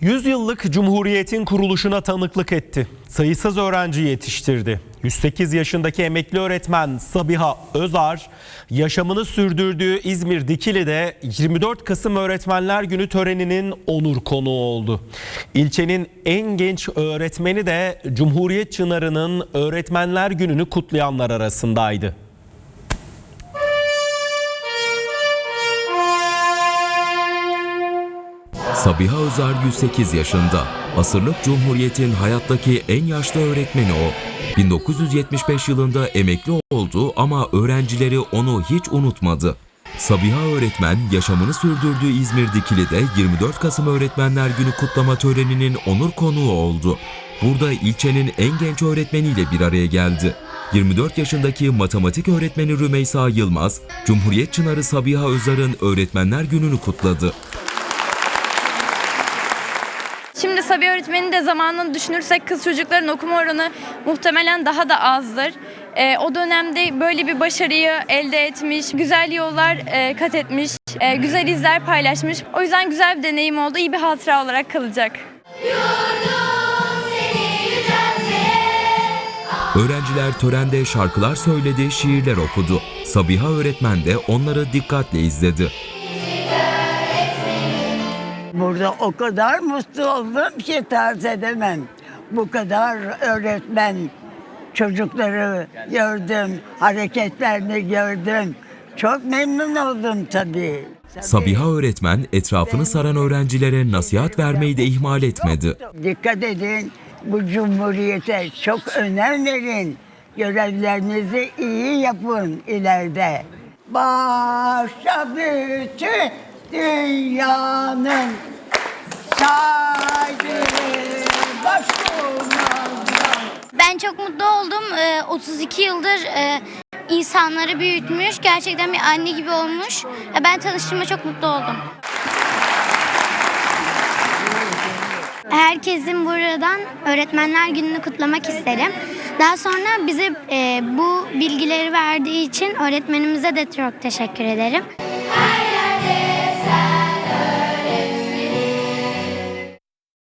100 yıllık Cumhuriyet'in kuruluşuna tanıklık etti. Sayısız öğrenci yetiştirdi. 108 yaşındaki emekli öğretmen Sabiha Özar, yaşamını sürdürdüğü İzmir Dikili'de 24 Kasım Öğretmenler Günü töreninin onur konuğu oldu. İlçenin en genç öğretmeni de Cumhuriyet Çınarı'nın Öğretmenler Günü'nü kutlayanlar arasındaydı. Sabiha Özer 108 yaşında. Asırlık Cumhuriyet'in hayattaki en yaşlı öğretmeni o. 1975 yılında emekli oldu ama öğrencileri onu hiç unutmadı. Sabiha öğretmen yaşamını sürdürdüğü İzmir Dikili'de 24 Kasım Öğretmenler Günü kutlama töreninin onur konuğu oldu. Burada ilçenin en genç öğretmeniyle bir araya geldi. 24 yaşındaki matematik öğretmeni Rümeysa Yılmaz, Cumhuriyet Çınarı Sabiha Özer'in Öğretmenler Günü'nü kutladı. Şimdi Sabiha öğretmenin de zamanını düşünürsek kız çocukların okuma oranı muhtemelen daha da azdır. Ee, o dönemde böyle bir başarıyı elde etmiş, güzel yollar e, kat etmiş, e, güzel izler paylaşmış. O yüzden güzel bir deneyim oldu, iyi bir hatıra olarak kalacak. Öğrenciler törende şarkılar söyledi, şiirler okudu. Sabiha öğretmen de onları dikkatle izledi. Burada o kadar mutlu oldum ki tarz edemem. Bu kadar öğretmen çocukları gördüm, hareketlerini gördüm. Çok memnun oldum tabii. Sabiha öğretmen etrafını saran öğrencilere nasihat vermeyi de ihmal etmedi. Dikkat edin, bu cumhuriyete çok önem verin. Görevlerinizi iyi yapın ileride. Başa bütün dünyanın sahibi. Ben çok mutlu oldum. Ee, 32 yıldır e, insanları büyütmüş. Gerçekten bir anne gibi olmuş. Ben tanıştığıma çok mutlu oldum. Herkesin buradan Öğretmenler Günü'nü kutlamak isterim. Daha sonra bize e, bu bilgileri verdiği için öğretmenimize de çok teşekkür ederim.